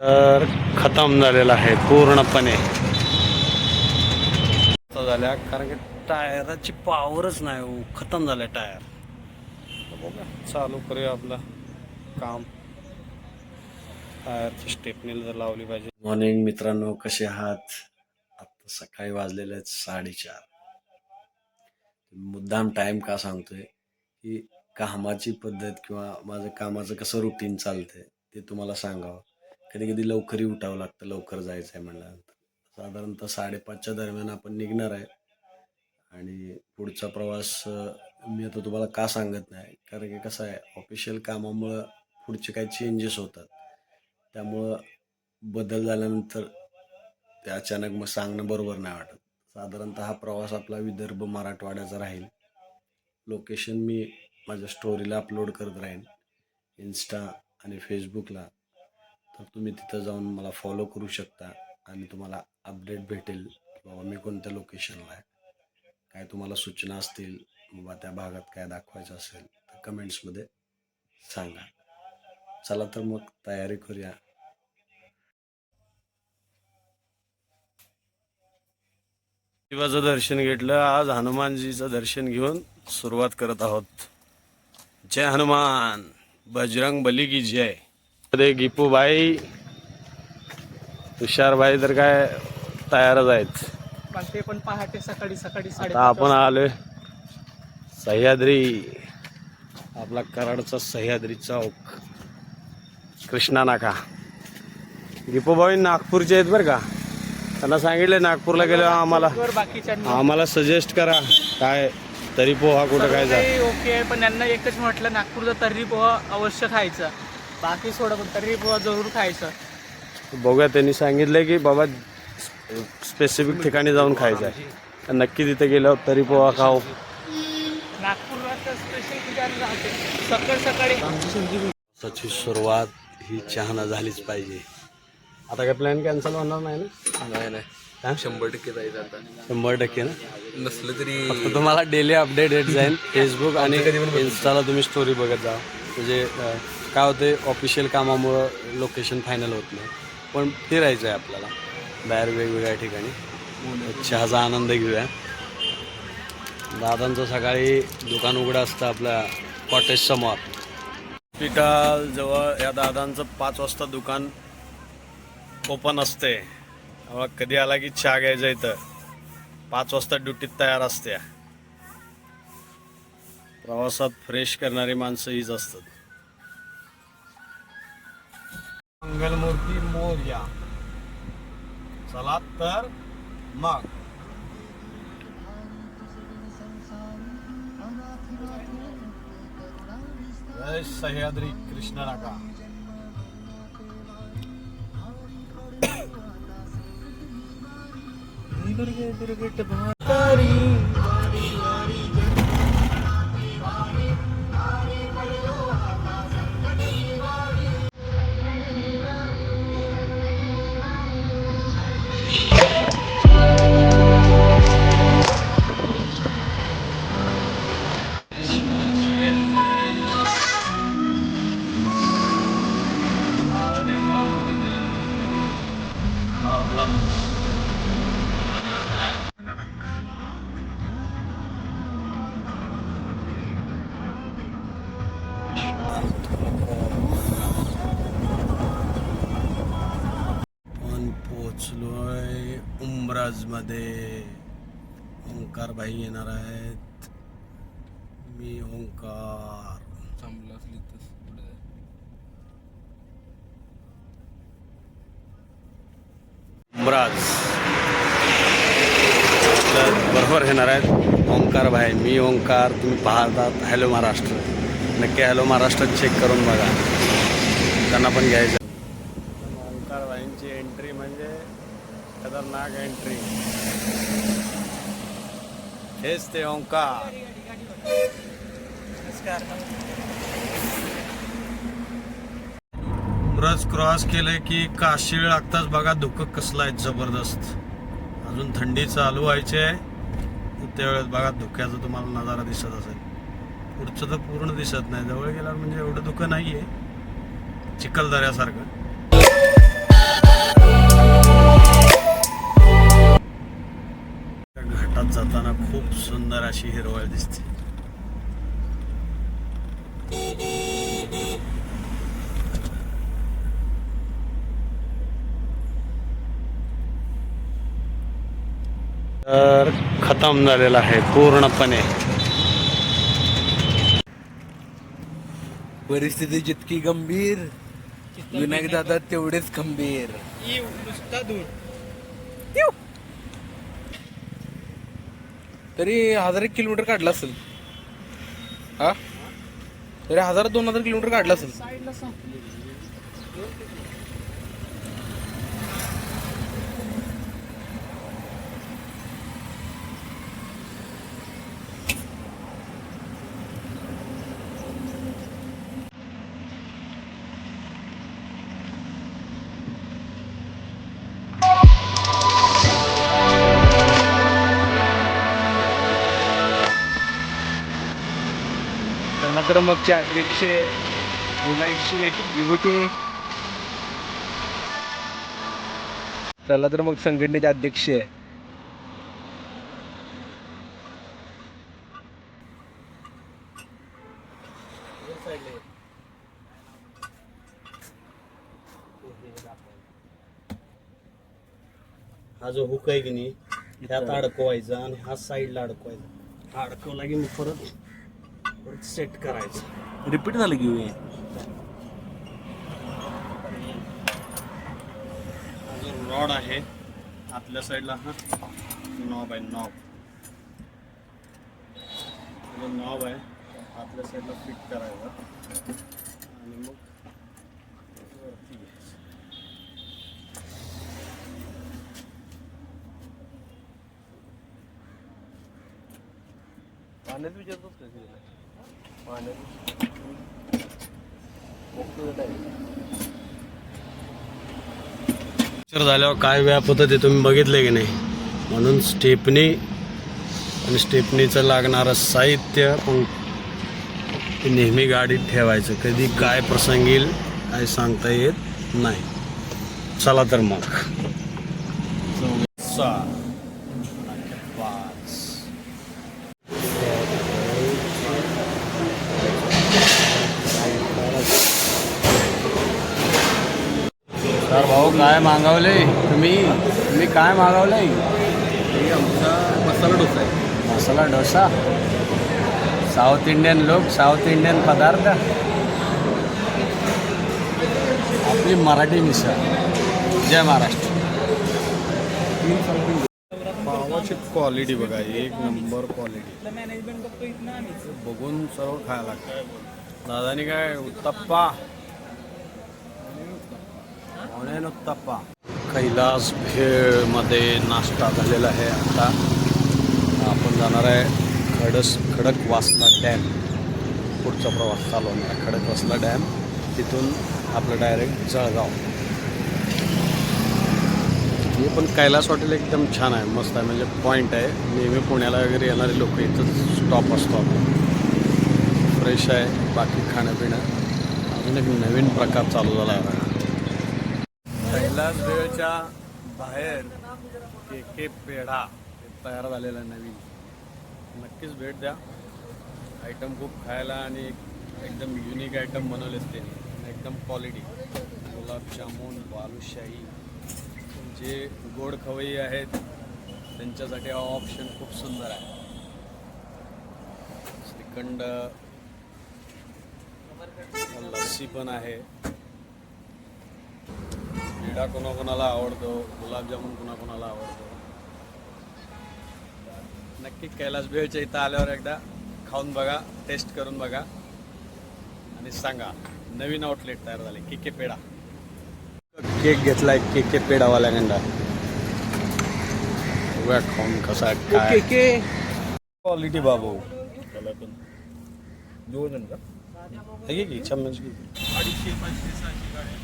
तर खतम झालेला आहे पूर्णपणे. झाल्या कारण की टायराची पावरच नाही हो. खतम झाल्या टायर. बघा चालू करूया आपलं काम. टायरची स्टेपनील जर लावली पाहिजे. मॉर्निंग मित्रांनो कसे आहात? आता सकाळी वाजलेले आहेत साडेचार. मुद्दाम टाइम का सांगतोय? की कामाची पद्धत किंवा माझं कामाचं कसं रुटीन चालतंय ते तुम्हाला सांगावं. कधी कधी लवकरही उठावं लागतं लवकर जायचं आहे म्हणल्यानंतर साधारणतः साडेपाचच्या दरम्यान आपण निघणार आहे. आणि पुढचा प्रवास मी आता तुम्हाला का सांगत नाही. कारण की कसं आहे ऑफिशियल कामामुळं पुढचे काही चेंजेस होतात. त्यामुळं बदल झाल्यानंतर ते अचानक मग सांगणं बरोबर नाही वाटत. साधारणतः हा प्रवास आपला विदर्भ मराठवाड्याचा राहील. लोकेशन मी माझ्या स्टोरीला अपलोड करत राहीन. इन्स्टा आणि फेसबुकला तर तुम्ही तिथं जाऊन मला फॉलो करू शकता आणि तुम्हाला अपडेट भेटेल बाबा मी कोणत्या लोकेशनला आहे काय तुम्हाला सूचना असतील बाबा त्या भागात काय दाखवायचं असेल तर कमेंट्समध्ये सांगा. चला तर मग तयारी करूया. शिवाचं दर्शन घेतलं आज हनुमानजीचं दर्शन घेऊन सुरुवात करत आहोत. जय हनुमान बजरंग बली की जय. मध्ये गिपूबाई तुषारबाई तर काय तयारच आहेत. पण ते पण पहाटे सकाळी सकाळी साडे आता आपण आलोय सह्याद्री आपला कराडचा सह्याद्री चौक कृष्णा नाका गिपूबाई नागपूरचे आहेत बरं का? त्यांना सांगितले नागपूरला गेलो आम्हाला. आम्हाला सजेस्ट करा काय तरी पोहा कुठं काय ओके पण यांना एकच म्हटलं नागपूरचा तर्री पोहा अवश्य खायचं. बाकी सोडा पण तर्री पोहा जरूर खायचं. बघूया त्यांनी सांगितलंय की बाबा स्पेसिफिक ठिकाणी जाऊन खायचं आहे. तर नक्की तिथे गेल्यावर तरी पोहा खाऊ. नागपूरला तर स्पेशल ठिकाण राहते. सकाळ सुरुवात ही चहानं झालीच पाहिजे. आता काय प्लॅन कॅन्सल होणार नाही ना? नाही नाही? शंभर टक्के जायचं आता. शंभर टक्के ना? नसलं तरी फक्त तुम्हाला डेली अपडेट येत जाईल. फेसबुक आणि इन्स्टाला तुम्ही स्टोरी बघत जा. म्हणजे काय होते ऑफिशियल कामामुळं लोकेशन फायनल होत नाही. पण फिरायचं आहे आपल्याला. बाहेर वेगवेगळ्या ठिकाणी. चहाचा आनंद घेऊया. दादांचं सकाळी दुकान उघडं असतं आपल्या कॉटेज समोर. हॉस्पिटलजवळ या दादांचं पाच वाजता दुकान ओपन असते कधी आला की चहा घ्यायचा इथं. पाच वाजता ड्युटीत तयार असते प्रवासात फ्रेश करणारी माणसं हीच असतात. मंगलमूर्ती मोर्या. चला तर मग. जय सह्याद्री कृष्ण नाका. आपण उमराजमध्ये ओंकार भाई येणार आहेत. मी ओंकार. असली तर पुढे. उमराज तर बरोबर येणार आहेत. ओंकार भाई मी ओंकार तुम्ही पाहतात हॅलो महाराष्ट्र नक्की हॅलो महाराष्ट्र चेक करून बघा. त्यांना पण घ्यायचं. ओंकार भाईंची एंट्री म्हणजे खतरनाक एंट्री हेच ते ओंकार उमराज क्रॉस केलंय की काशीळ लागताच बघा धुकं कसलं आहे जबरदस्त. अजून थंडी चालू व्हायची आहे. त्यावेळेस बघा धुक्याचा तुम्हाला नजारा दिसत असेल. पुढचं तर पूर्ण दिसत नाही. जवळ गेल्यावर म्हणजे एवढं धुकं नाही आहे चिखलदऱ्यासारखं. सुंदर अशी हिरवळ दिसते. तर खतम झालेला आहे पूर्णपणे. परिस्थिती जितकी गंभीर विनायक दादा तेवढेच खंबीर. दूर तरी हजार एक किलोमीटर काढला असेल. हा? तरी हजार दोन हजार किलोमीटर काढला असेल. क्रमांकचे अध्यक्ष विनायकची विभूती. चला तर मग संघटनेचे अध्यक्ष आहे. हा जो हुक आहे की नाही त्यात अडकवायचा आणि हा साईडला अडकवायचा. हा अडकवला की मी परत? सेट करायचं रिपीट झालं की हे? हा जो रॉड आहे आतल्या साईडला हा नॉब आहे नॉब जो नॉब आहे आतल्या साईडला फिट करायचा आणि मग वरती घ्यायचं. पाण्यात विचारतोस का तिला? पाण्यात पिक्चर झाल्यावर काय व्याप होतं ते तुम्ही बघितले की नाही? म्हणून स्टेपनी आणि स्टेपनीचं लागणारं साहित्य पण ते नेहमी गाडीत ठेवायचं. कधी काय प्रसंग येईल काय सांगता येत नाही. चला तर मग सहा पाच तर भाऊ काय मागवले तुम्ही तुम्ही काय मागवलंय? हे आमचा मसाला डोसा आहे. मसाला डोसा? साऊथ इंडियन लोक साऊथ इंडियन पदार्थ? आपली मराठी मिसळ. जय महाराष्ट्र. पावाची क्वालिटी बघा एक नंबर क्वालिटी बघून सर्व खायला लागतं. दादानी काय उत्तप्पा? ऑनलाईन कैलास भेळमध्ये नाश्ता झालेला आहे आता. आपण जाणार आहे खडस खडकवासला डॅम. पुढचा प्रवास चालू होणार आहे खडकवासला डॅम. तिथून आपलं डायरेक्ट जळगाव. हे पण कैलास हॉटेल एकदम छान आहे मस्त आहे. म्हणजे पॉईंट आहे. नेहमी पुण्याला वगैरे येणारे लोक इथंच स्टॉप असतो आपला फ्रेश आहे बाकी खाणंपिणं. अजून एक नवीन प्रकार चालू झाला आहे. बघा. कैलास वेळच्या बाहेर के के पेढा तयार झालेला नवीन. नक्कीच भेट द्या. आयटम खूप खायला आणि एकदम युनिक आयटम बनवलेच त्यांनी. एकदम क्वालिटी गुलाबजामुन बालुशाही जे गोड खवई आहेत त्यांच्यासाठी हा ऑप्शन खूप सुंदर आहे. श्रीखंड लस्सी पण आहे. पेढा कोणाकोणाला आवडतो गुलाबजामुन कोणाकोणाला आवडतो. नक्की कैलास भेळच्या इथं आल्यावर एकदा खाऊन बघा टेस्ट करून बघा. आणि सांगा नवीन आउटलेट तयार झाले के के पेढा. केक घेतलाय के के पेढावाल्याकडं बघूया खाऊन कसा काय. K quality Babu. दोन जण का हे घे की चम्मच